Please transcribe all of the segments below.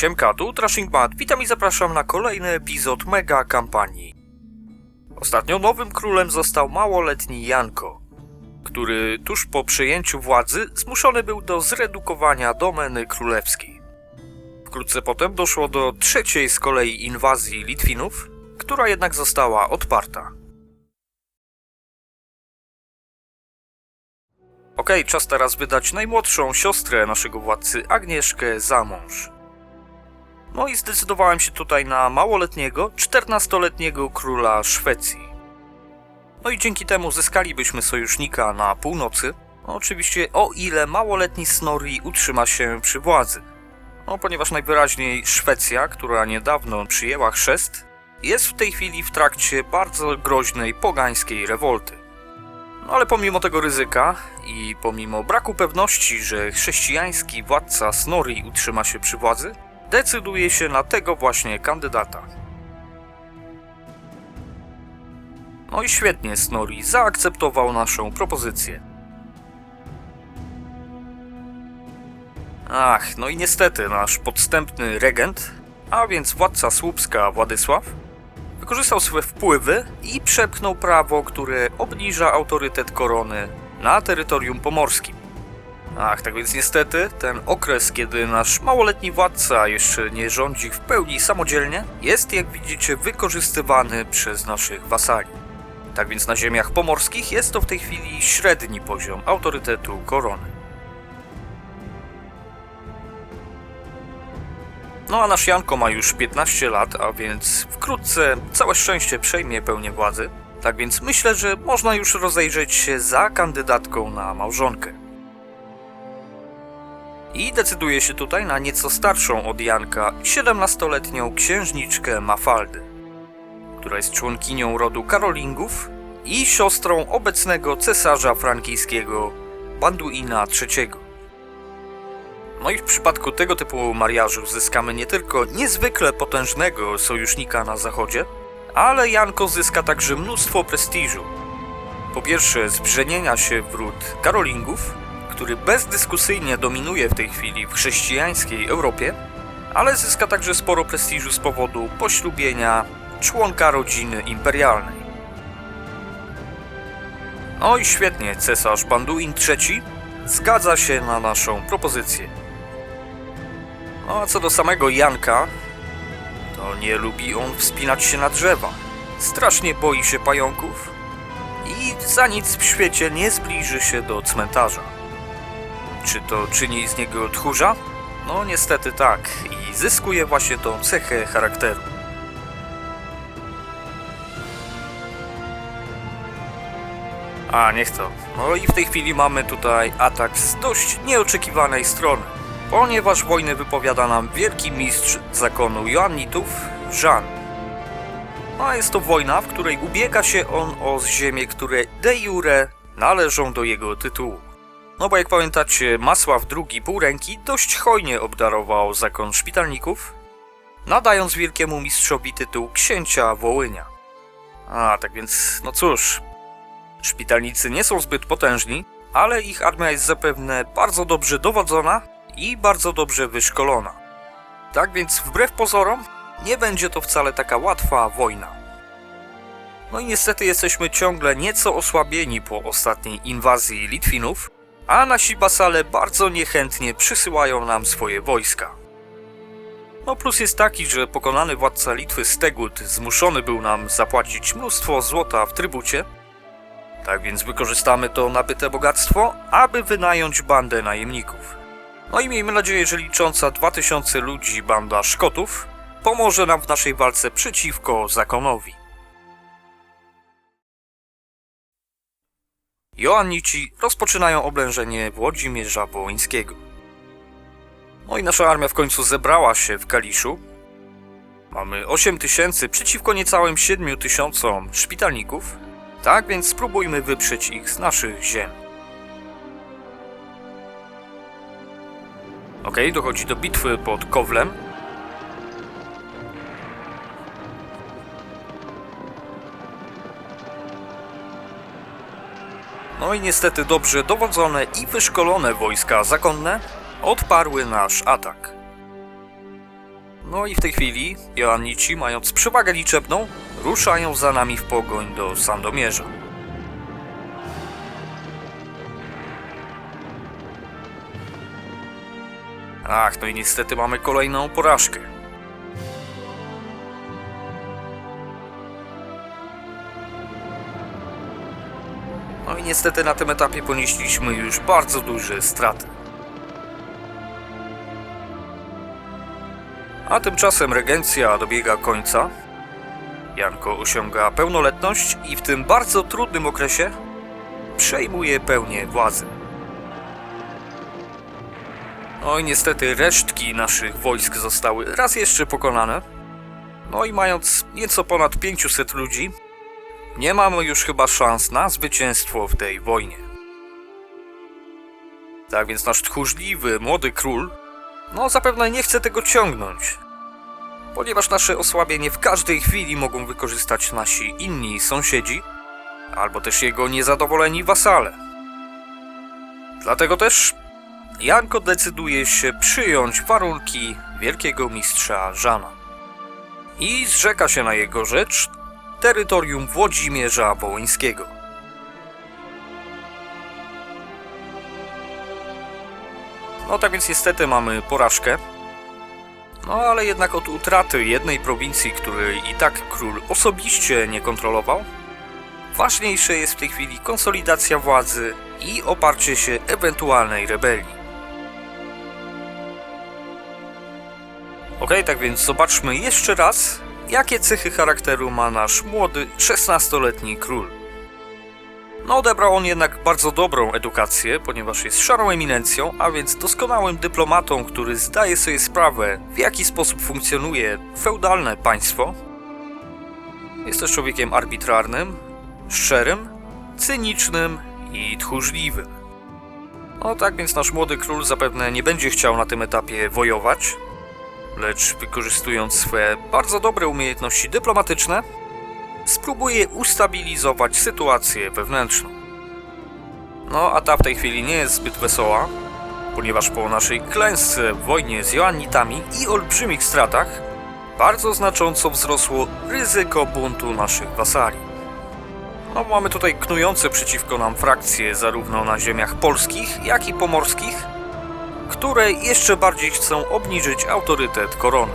Siemka, tu Trashing Mad. Witam i zapraszam na kolejny epizod mega kampanii. Ostatnio nowym królem został małoletni Janko, który tuż po przejęciu władzy zmuszony był do zredukowania domeny królewskiej. Wkrótce potem doszło do trzeciej z kolei inwazji Litwinów, która jednak została odparta. Okej, czas teraz wydać najmłodszą siostrę naszego władcy, Agnieszkę, za mąż. No i zdecydowałem się tutaj na małoletniego, 14-letniego króla Szwecji. No i dzięki temu zyskalibyśmy sojusznika na północy. No oczywiście o ile małoletni Snorri utrzyma się przy władzy. No ponieważ najwyraźniej Szwecja, która niedawno przyjęła chrzest, jest w tej chwili w trakcie bardzo groźnej pogańskiej rewolty. No ale pomimo tego ryzyka i pomimo braku pewności, że chrześcijański władca Snorri utrzyma się przy władzy, decyduje się na tego właśnie kandydata. No i świetnie, Snorri zaakceptował naszą propozycję. Ach, no i niestety nasz podstępny regent, a więc władca Słupska Władysław, wykorzystał swoje wpływy i przepchnął prawo, które obniża autorytet korony na terytorium pomorskim. Ach, tak więc niestety ten okres, kiedy nasz małoletni władca jeszcze nie rządzi w pełni samodzielnie, jest jak widzicie wykorzystywany przez naszych wasali. Tak więc na ziemiach pomorskich jest to w tej chwili średni poziom autorytetu korony. No a nasz Janko ma już 15 lat, a więc wkrótce całe szczęście przejmie pełnię władzy. Tak więc myślę, że można już rozejrzeć się za kandydatką na małżonkę. I decyduje się tutaj na nieco starszą od Janka 17-letnią księżniczkę Mafaldy, która jest członkinią rodu Karolingów i siostrą obecnego cesarza frankijskiego Banduina III. No i w przypadku tego typu mariażu zyskamy nie tylko niezwykle potężnego sojusznika na zachodzie, ale Janko zyska także mnóstwo prestiżu. Po pierwsze, zbrzenienia się wrót Karolingów, który bezdyskusyjnie dominuje w tej chwili w chrześcijańskiej Europie, ale zyska także sporo prestiżu z powodu poślubienia członka rodziny imperialnej. No i świetnie, cesarz Banduin III zgadza się na naszą propozycję. No a co do samego Janka, to nie lubi on wspinać się na drzewa. Strasznie boi się pająków i za nic w świecie nie zbliży się do cmentarza. Czy to czyni z niego tchórza? No niestety tak i zyskuje właśnie tą cechę charakteru. A, niech to. No i w tej chwili mamy tutaj atak z dość nieoczekiwanej strony, ponieważ wojnę wypowiada nam wielki mistrz zakonu Joannitów, Jean. No a jest to wojna, w której ubiega się on o ziemie, które de jure należą do jego tytułu. No bo jak pamiętacie, Masław II Półręki dość hojnie obdarował zakon szpitalników, nadając wielkiemu mistrzowi tytuł księcia Wołynia. A, tak więc, no cóż, szpitalnicy nie są zbyt potężni, ale ich armia jest zapewne bardzo dobrze dowodzona i bardzo dobrze wyszkolona. Tak więc, wbrew pozorom, nie będzie to wcale taka łatwa wojna. No i niestety jesteśmy ciągle nieco osłabieni po ostatniej inwazji Litwinów, a nasi basale bardzo niechętnie przysyłają nam swoje wojska. No plus jest taki, że pokonany władca Litwy Stegud zmuszony był nam zapłacić mnóstwo złota w trybucie, tak więc wykorzystamy to nabyte bogactwo, aby wynająć bandę najemników. No i miejmy nadzieję, że licząca 2000 ludzi banda Szkotów pomoże nam w naszej walce przeciwko zakonowi. Joannici rozpoczynają oblężenie Włodzimierza Wołyńskiego. No i nasza armia w końcu zebrała się w Kaliszu. Mamy 8 tysięcy przeciwko niecałym 7 tysiącom szpitalników. Tak więc spróbujmy wyprzeć ich z naszych ziem. Ok, dochodzi do bitwy pod Kowlem. No i niestety dobrze dowodzone i wyszkolone wojska zakonne odparły nasz atak. No i w tej chwili Joannici, mając przewagę liczebną, ruszają za nami w pogoń do Sandomierza. Ach, no i niestety mamy kolejną porażkę. Niestety na tym etapie ponieśliśmy już bardzo duże straty. A tymczasem regencja dobiega końca. Janko osiąga pełnoletność i w tym bardzo trudnym okresie przejmuje pełnię władzy. No i niestety resztki naszych wojsk zostały raz jeszcze pokonane. No i mając nieco ponad 500 ludzi, nie mamy już chyba szans na zwycięstwo w tej wojnie. Tak więc nasz tchórzliwy, młody król, no zapewne nie chce tego ciągnąć. Ponieważ nasze osłabienie w każdej chwili mogą wykorzystać nasi inni sąsiedzi, albo też jego niezadowoleni wasale. Dlatego też Janko decyduje się przyjąć warunki wielkiego mistrza Żana. I zrzeka się na jego rzecz terytorium Włodzimierza Wołyńskiego. No tak więc niestety mamy porażkę. No ale jednak od utraty jednej prowincji, której i tak król osobiście nie kontrolował, ważniejsze jest w tej chwili konsolidacja władzy i oparcie się ewentualnej rebelii. Ok, tak więc zobaczmy jeszcze raz, jakie cechy charakteru ma nasz młody, 16-letni król. No, odebrał on jednak bardzo dobrą edukację, ponieważ jest szarą eminencją, a więc doskonałym dyplomatą, który zdaje sobie sprawę, w jaki sposób funkcjonuje feudalne państwo. Jest też człowiekiem arbitrarnym, szczerym, cynicznym i tchórzliwym. No tak więc nasz młody król zapewne nie będzie chciał na tym etapie wojować, lecz wykorzystując swe bardzo dobre umiejętności dyplomatyczne, spróbuje ustabilizować sytuację wewnętrzną. No, a ta w tej chwili nie jest zbyt wesoła, ponieważ po naszej klęsce w wojnie z Joannitami i olbrzymich stratach bardzo znacząco wzrosło ryzyko buntu naszych wasali. No, mamy tutaj knujące przeciwko nam frakcje zarówno na ziemiach polskich, jak i pomorskich, które jeszcze bardziej chcą obniżyć autorytet korony.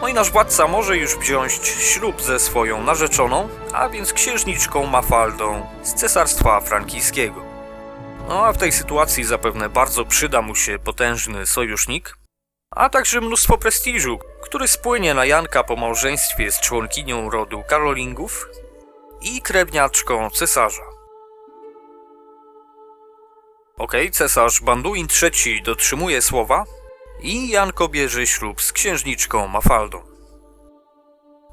No i nasz władca może już wziąć ślub ze swoją narzeczoną, a więc księżniczką Mafaldą z cesarstwa frankijskiego. No a w tej sytuacji zapewne bardzo przyda mu się potężny sojusznik, a także mnóstwo prestiżu, który spłynie na Janka po małżeństwie z członkinią rodu Karolingów i krewniaczką cesarza. Okej, cesarz Banduin III dotrzymuje słowa i Janko bierze ślub z księżniczką Mafaldą.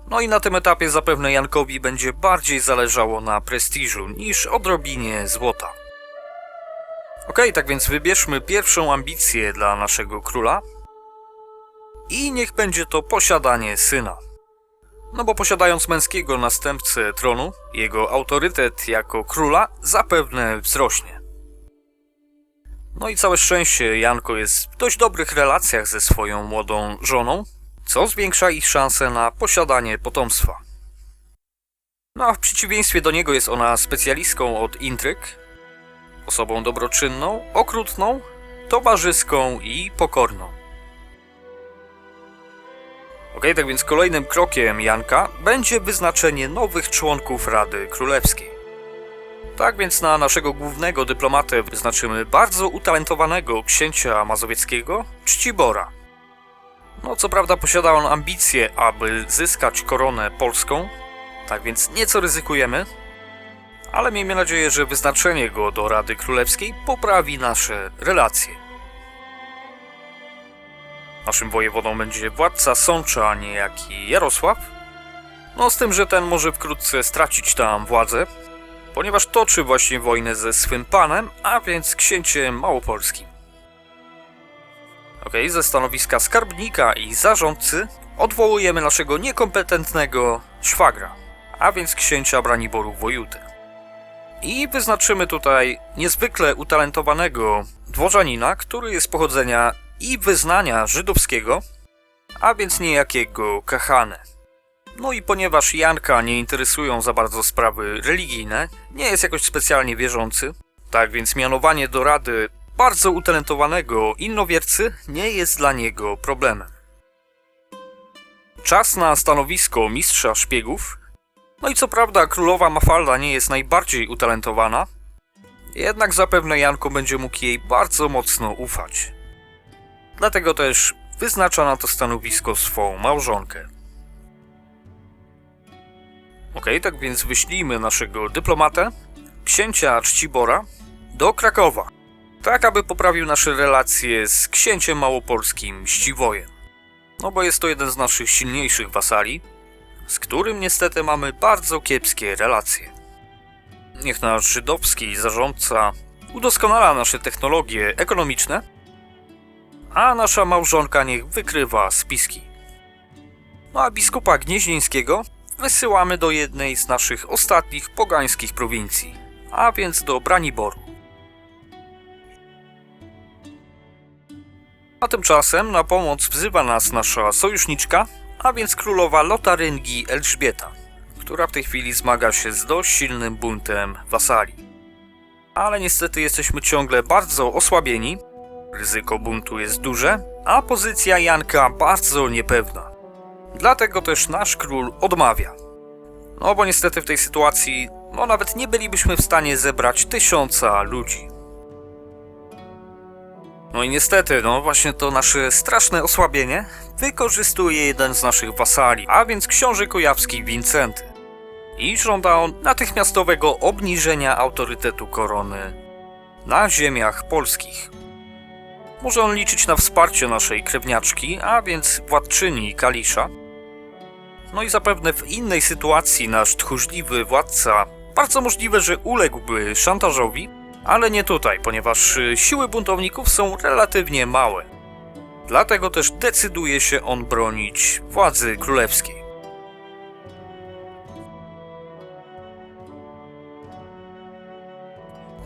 No i na tym etapie zapewne Jankowi będzie bardziej zależało na prestiżu niż odrobinie złota. Okej, tak więc wybierzmy pierwszą ambicję dla naszego króla i niech będzie to posiadanie syna. No bo posiadając męskiego następcę tronu, jego autorytet jako króla zapewne wzrośnie. No i całe szczęście Janko jest w dość dobrych relacjach ze swoją młodą żoną, co zwiększa ich szanse na posiadanie potomstwa. No a w przeciwieństwie do niego jest ona specjalistką od intryg, osobą dobroczynną, okrutną, towarzyską i pokorną. Ok, tak więc kolejnym krokiem Janka będzie wyznaczenie nowych członków Rady Królewskiej. Tak więc na naszego głównego dyplomatę wyznaczymy bardzo utalentowanego księcia mazowieckiego, Czcibora. No co prawda posiada on ambicje, aby zyskać koronę polską, tak więc nieco ryzykujemy, ale miejmy nadzieję, że wyznaczenie go do Rady Królewskiej poprawi nasze relacje. Naszym wojewodą będzie władca Sącza, niejaki Jarosław. No z tym, że ten może wkrótce stracić tam władzę, ponieważ toczy właśnie wojnę ze swym panem, a więc księciem małopolskim. Ok, ze stanowiska skarbnika i zarządcy odwołujemy naszego niekompetentnego szwagra, a więc księcia Braniboru Wojuty. I wyznaczymy tutaj niezwykle utalentowanego dworzanina, który jest pochodzenia i wyznania żydowskiego, a więc niejakiego Kahane. No i ponieważ Janka nie interesują za bardzo sprawy religijne, nie jest jakoś specjalnie wierzący, tak więc mianowanie do rady bardzo utalentowanego innowiercy nie jest dla niego problemem. Czas na stanowisko mistrza szpiegów. No i co prawda królowa Mafalda nie jest najbardziej utalentowana, jednak zapewne Janko będzie mógł jej bardzo mocno ufać. Dlatego też wyznacza na to stanowisko swą małżonkę. Okej, tak więc wyślijmy naszego dyplomatę, księcia Czcibora, do Krakowa, tak aby poprawił nasze relacje z księciem małopolskim Ściwojem. No bo jest to jeden z naszych silniejszych wasali, z którym niestety mamy bardzo kiepskie relacje. Niech nasz żydowski zarządca udoskonala nasze technologie ekonomiczne, a nasza małżonka niech wykrywa spiski. No a biskupa Gnieźnieńskiego wysyłamy do jednej z naszych ostatnich pogańskich prowincji, a więc do Braniboru. A tymczasem na pomoc wzywa nas nasza sojuszniczka, a więc królowa Lotaryngii Elżbieta, która w tej chwili zmaga się z dość silnym buntem wasali. Ale niestety jesteśmy ciągle bardzo osłabieni, ryzyko buntu jest duże, a pozycja Janka bardzo niepewna. Dlatego też nasz król odmawia. No bo niestety w tej sytuacji, no nawet nie bylibyśmy w stanie zebrać tysiąca ludzi. No i niestety, no właśnie to nasze straszne osłabienie wykorzystuje jeden z naszych wasali, a więc książę kujawski Wincenty. I żąda on natychmiastowego obniżenia autorytetu korony na ziemiach polskich. Może on liczyć na wsparcie naszej krewniaczki, a więc władczyni Kalisza. No i zapewne w innej sytuacji nasz tchórzliwy władca bardzo możliwe, że uległby szantażowi, ale nie tutaj, ponieważ y, siły buntowników są relatywnie małe. Dlatego też decyduje się on bronić władzy królewskiej.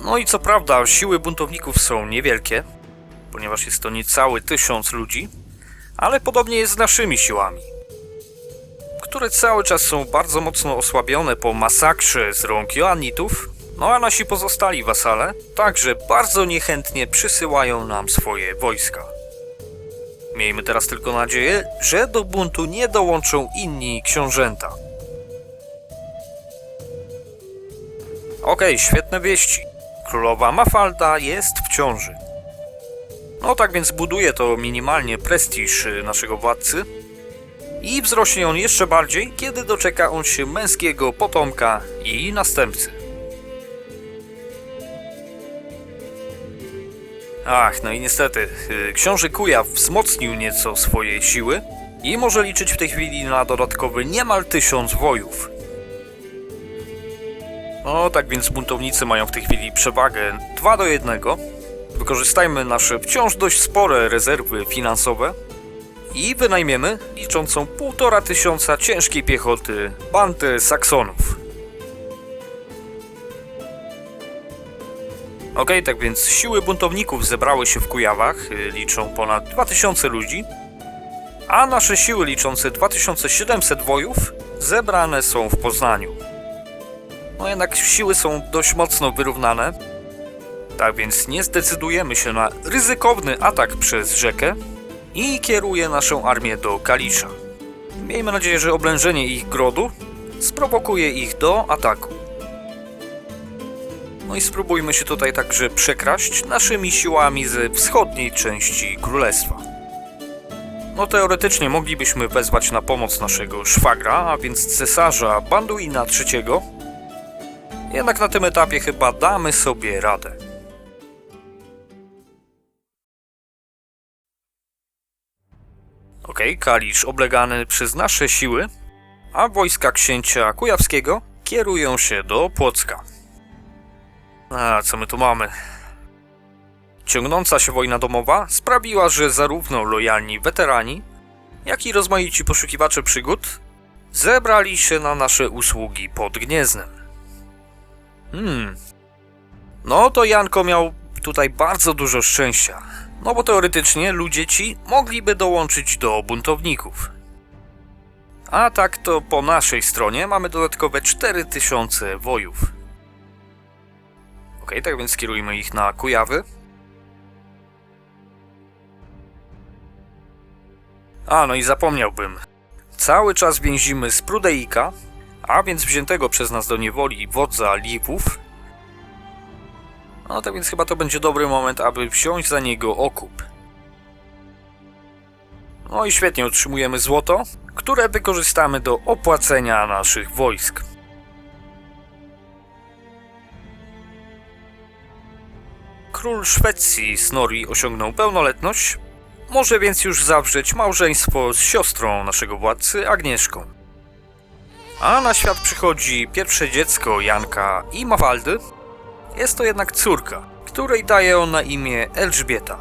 No i co prawda siły buntowników są niewielkie, ponieważ jest to niecały tysiąc ludzi, ale podobnie jest z naszymi siłami, które cały czas są bardzo mocno osłabione po masakrze z rąk Joannitów, no a nasi pozostali wasale także bardzo niechętnie przysyłają nam swoje wojska. Miejmy teraz tylko nadzieję, że do buntu nie dołączą inni książęta. Okej, świetne wieści. Królowa Mafalda jest w ciąży. No tak więc buduje to minimalnie prestiż y, naszego władcy i wzrośnie on jeszcze bardziej, kiedy doczeka on się męskiego potomka i następcy. Ach, no i niestety, y, książę Kujaw wzmocnił nieco swoje siły i może liczyć w tej chwili na dodatkowy niemal tysiąc wojów. No tak więc buntownicy mają w tej chwili przewagę 2 do 1. Wykorzystajmy nasze wciąż dość spore rezerwy finansowe i wynajmiemy liczącą półtora tysiąca ciężkiej piechoty bandę Saksonów. Okej, tak więc siły buntowników zebrały się w Kujawach, y, liczą ponad 2000 ludzi, a nasze siły liczące 2700 wojów zebrane są w Poznaniu. No jednak siły są dość mocno wyrównane, tak więc nie zdecydujemy się na ryzykowny atak przez rzekę i kieruje naszą armię do Kalisza. Miejmy nadzieję, że oblężenie ich grodu sprowokuje ich do ataku. No i spróbujmy się tutaj także przekraść naszymi siłami ze wschodniej części królestwa. No teoretycznie moglibyśmy wezwać na pomoc naszego szwagra, a więc cesarza Banduina III. Jednak na tym etapie chyba damy sobie radę. Okej, Kalisz oblegany przez nasze siły, a wojska księcia kujawskiego kierują się do Płocka. A co my tu mamy? Ciągnąca się wojna domowa sprawiła, że zarówno lojalni weterani, jak i rozmaici poszukiwacze przygód zebrali się na nasze usługi pod Gnieznem. Hmm. No to Janko miał tutaj bardzo dużo szczęścia, No bo teoretycznie ludzie ci mogliby dołączyć do buntowników. A tak to po naszej stronie mamy dodatkowe 4000 wojów. Ok, tak więc skierujmy ich na Kujawy. A, no i zapomniałbym. Cały czas więzimy z Prudeika, a więc wziętego przez nas do niewoli wodza Liwów. No tak więc chyba to będzie dobry moment, aby wziąć za niego okup. No i świetnie, otrzymujemy złoto, które wykorzystamy do opłacenia naszych wojsk. Król Szwecji Snorri osiągnął pełnoletność, może więc już zawrzeć małżeństwo z siostrą naszego władcy Agnieszką. A na świat przychodzi pierwsze dziecko Janka i Mafaldy. Jest to jednak córka, której daje on na imię Elżbieta.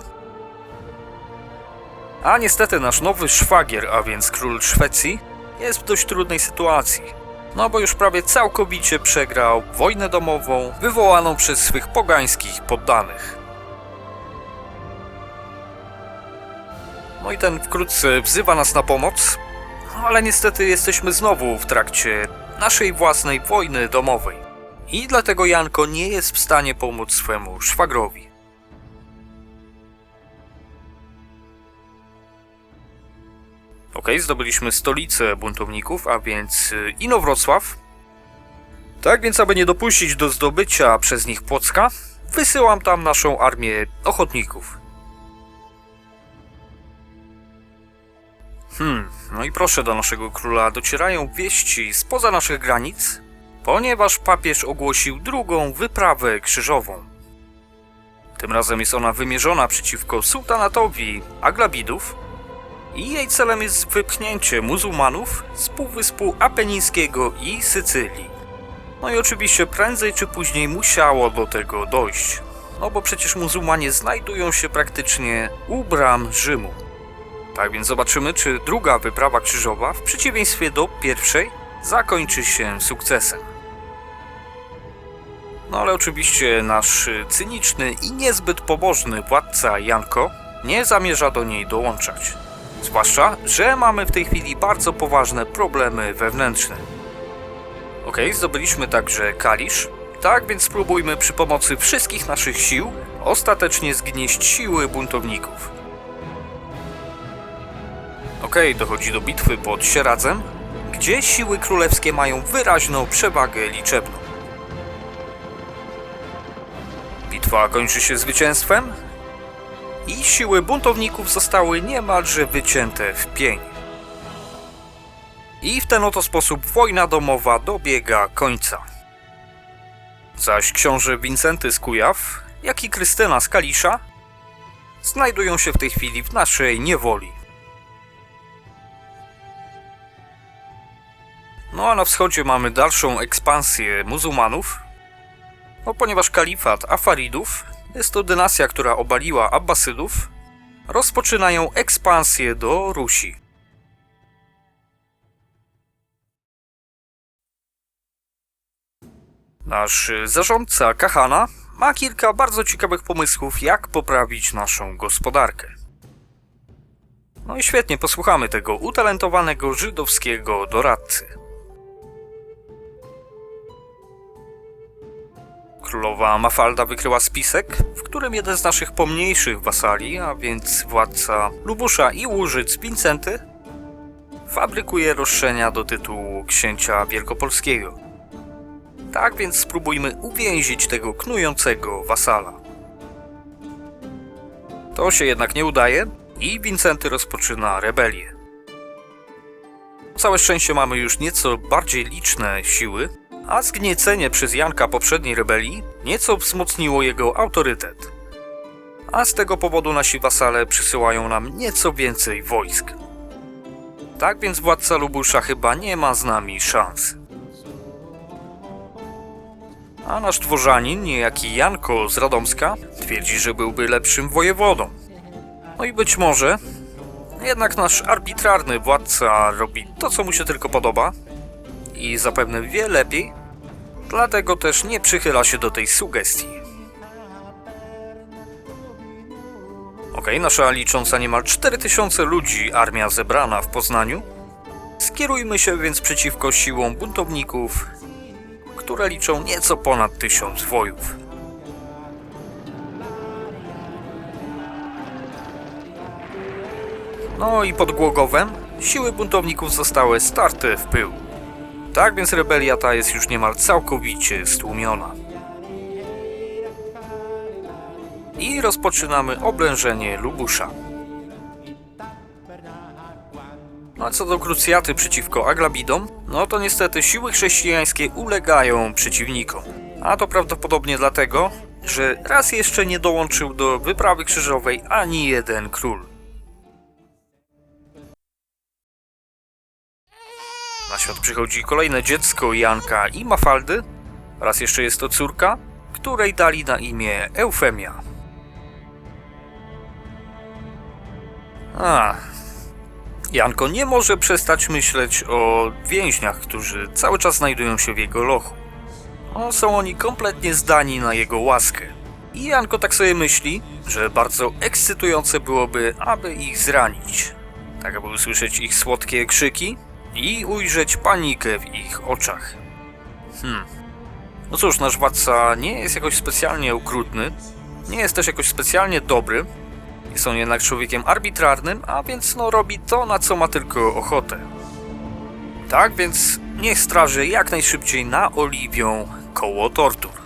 A niestety nasz nowy szwagier, a więc król Szwecji, jest w dość trudnej sytuacji. No bo już prawie całkowicie przegrał wojnę domową wywołaną przez swych pogańskich poddanych. No i ten wkrótce wzywa nas na pomoc, ale niestety jesteśmy znowu w trakcie naszej własnej wojny domowej. I dlatego Janko nie jest w stanie pomóc swemu szwagrowi. Ok, zdobyliśmy stolicę buntowników, a więc y, Inowrocław. Tak więc, aby nie dopuścić do zdobycia przez nich Płocka, wysyłam tam naszą armię ochotników. Hmm, no i proszę do naszego króla docierają wieści spoza naszych granic, ponieważ papież ogłosił drugą wyprawę krzyżową. Tym razem jest ona wymierzona przeciwko sułtanatowi Aglabidów i jej celem jest wypchnięcie muzułmanów z Półwyspu Apenińskiego i Sycylii. No i oczywiście prędzej czy później musiało do tego dojść, no bo przecież muzułmanie znajdują się praktycznie u bram Rzymu. Tak więc zobaczymy, czy druga wyprawa krzyżowa, w przeciwieństwie do pierwszej, zakończy się sukcesem. No ale oczywiście nasz cyniczny i niezbyt pobożny władca Janko nie zamierza do niej dołączać. Zwłaszcza, że mamy w tej chwili bardzo poważne problemy wewnętrzne. Ok, zdobyliśmy także Kalisz. Tak więc spróbujmy przy pomocy wszystkich naszych sił ostatecznie zgnieść siły buntowników. Okej, dochodzi do bitwy pod Sieradzem, gdzie siły królewskie mają wyraźną przewagę liczebną. Bitwa kończy się zwycięstwem i siły buntowników zostały niemalże wycięte w pień. I w ten oto sposób wojna domowa dobiega końca. Zaś książę Wincenty z Kujaw, jak i Krystyna z Kalisza znajdują się w tej chwili w naszej niewoli. No a na wschodzie mamy dalszą ekspansję muzułmanów, no, ponieważ kalifat Afaridów jest to dynastia, która obaliła Abbasydów, rozpoczynają ekspansję do Rusi. Nasz zarządca Kahana ma kilka bardzo ciekawych pomysłów, jak poprawić naszą gospodarkę. No i świetnie, posłuchamy tego utalentowanego żydowskiego doradcy. Królowa Mafalda wykryła spisek, w którym jeden z naszych pomniejszych wasali, a więc władca Lubusza i Łużyc Wincenty, fabrykuje roszczenia do tytułu księcia wielkopolskiego. Tak więc spróbujmy uwięzić tego knującego wasala. To się jednak nie udaje i Wincenty rozpoczyna rebelię. Całe szczęście mamy już nieco bardziej liczne siły, a zgniecenie przez Janka poprzedniej rebelii nieco wzmocniło jego autorytet. A z tego powodu nasi wasale przysyłają nam nieco więcej wojsk. Tak więc władca Lubusza chyba nie ma z nami szans. A nasz dworzanin, niejaki Janko z Radomska, twierdzi, że byłby lepszym wojewodą. No i być może jednak nasz arbitrarny władca robi to, co mu się tylko podoba i zapewne wie lepiej, dlatego też nie przychyla się do tej sugestii. Okej, nasza licząca niemal 4000 ludzi armia zebrana w Poznaniu. Skierujmy się więc przeciwko siłom buntowników, które liczą nieco ponad 1000 wojów. No i pod Głogowem siły buntowników zostały starte w pył. Tak więc rebelia ta jest już niemal całkowicie stłumiona. I rozpoczynamy oblężenie Lubusza. No a co do krucjaty przeciwko Aglabidom, no to niestety siły chrześcijańskie ulegają przeciwnikom. A to prawdopodobnie dlatego, że raz jeszcze nie dołączył do wyprawy krzyżowej ani jeden król. Przychodzi kolejne dziecko Janka i Mafaldy. Raz jeszcze jest to córka, której dali na imię Eufemia. A. Janko nie może przestać myśleć o więźniach, którzy cały czas znajdują się w jego lochu. No, są oni kompletnie zdani na jego łaskę. I Janko tak sobie myśli, że bardzo ekscytujące byłoby, aby ich zranić. Tak aby usłyszeć ich słodkie krzyki i ujrzeć panikę w ich oczach. Hmm. No cóż, nasz władca nie jest jakoś specjalnie okrutny, nie jest też jakoś specjalnie dobry, jest on jednak człowiekiem arbitrarnym, a więc no robi to, na co ma tylko ochotę. Tak więc niech straży jak najszybciej na Oliwią koło tortur.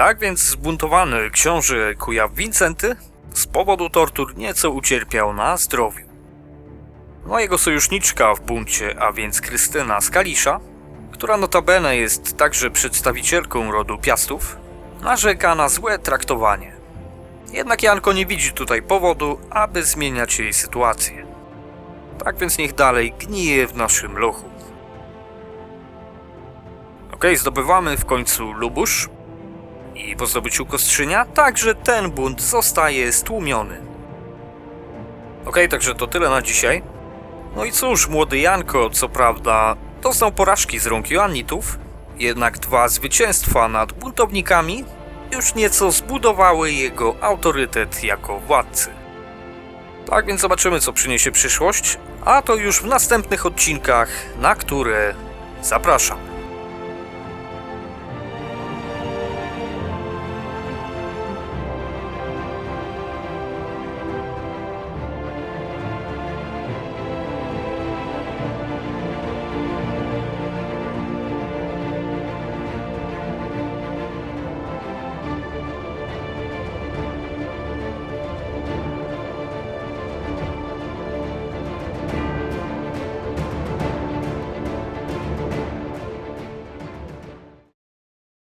Tak więc zbuntowany książę Kujaw Wincenty z powodu tortur nieco ucierpiał na zdrowiu. No jego sojuszniczka w buncie, a więc Krystyna z Kalisza, która notabene jest także przedstawicielką rodu Piastów, narzeka na złe traktowanie. Jednak Janko nie widzi tutaj powodu, aby zmieniać jej sytuację. Tak więc niech dalej gnije w naszym lochu. Okej, zdobywamy w końcu Lubusz, i po zdobyciu Kostrzynia także ten bunt zostaje stłumiony. Okej, także to tyle na dzisiaj. No i cóż, młody Janko, co prawda, doznał porażki z rąk Joannitów, jednak dwa zwycięstwa nad buntownikami już nieco zbudowały jego autorytet jako władcy. Tak więc zobaczymy, co przyniesie przyszłość, a to już w następnych odcinkach, na które zapraszam.